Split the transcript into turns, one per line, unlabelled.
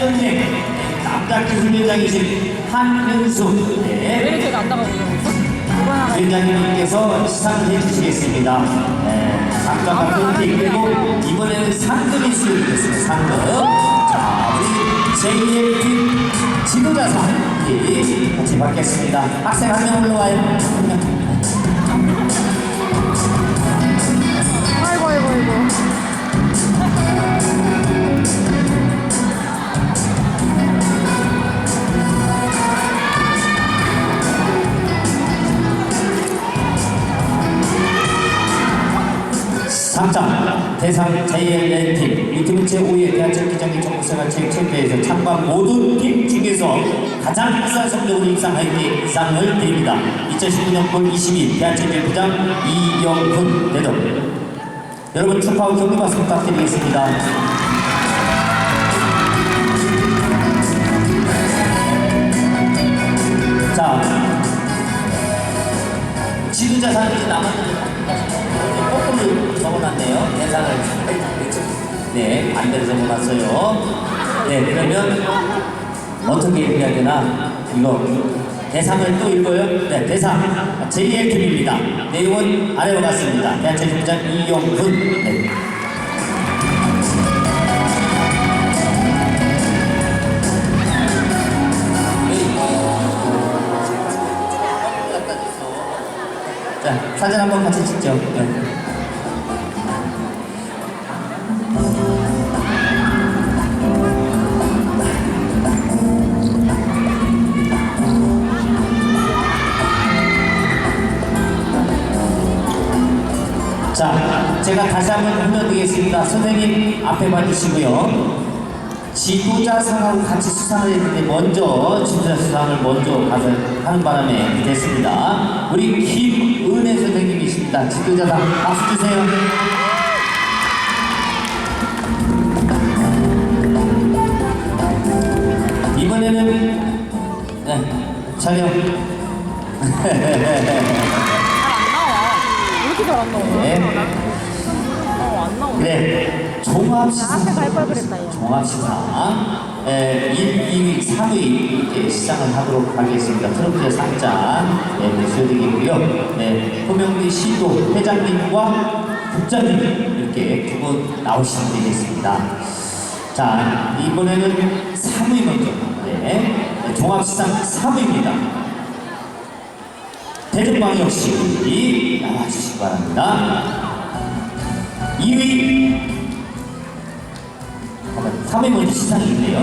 연맹 남자기 훈련장이신 한은수
왜
네,
안 나가고
위원장님께서 시상을 해주시겠습니다. 네, 같은 팀 그리고 이번에는 상금이 수여되겠습니다. 상금. 자, 우리 JF팀 지도자상 팀 같이 받겠습니다. 학생 한 명 올라와요. 3장 대상 JLA팀 유튜브 제5회 대한체육 기정기 정부생활 체육 챔피언에서 참가 모든 팀 중에서 가장 훌륭한 성적으로 입상하였기에 이상을 드립니다. 2019년 9월 22일 대한체육 부장 이영훈 대덕 여러분 축하와 격려 말씀 부탁드리겠습니다. 자, 지도자산이 남았는데 거꾸로 적어놨네요. 대상을 네 반대로 적어놨어요. 네 그러면 어떻게 읽어야 되나 이거 대상을 또 읽어요. 네 대상 JL 팀입니다. 내용은 아래와 같습니다. 대한체육부장 이용훈. 네. 자, 사진 한번 같이 찍죠. 네. 자, 제가 다시 한번 불러드리겠습니다. 선생님 앞에 봐주시고요. 지도자 상하고 같이 수상을 했는데 먼저 지도자상을 먼저 가서 하는 바람에 됐습니다. 우리 김은혜 선생님이십니다. 지도자상 박수 주세요. 이번에는 네, 촬영.
이렇게 잘 안 나와?
네.
어, 안 나오네
네, 종합시상.
나 앞에 갈걸 그랬다, 얘.
종합시상. 에, 1, 2위, 3위 이렇게 시상을 하도록 하겠습니다. 트로피의 상장, 네, 모셔드리고요. 네, 호명리 시도 회장님과 국장님 이렇게 두 분 나오시면 되겠습니다. 자, 이번에는 3위 먼저. 네, 네, 종합시상 3위입니다. 대전광역시 나와주시기 바랍니다. 2위 3위 먼저 시상이 있네요.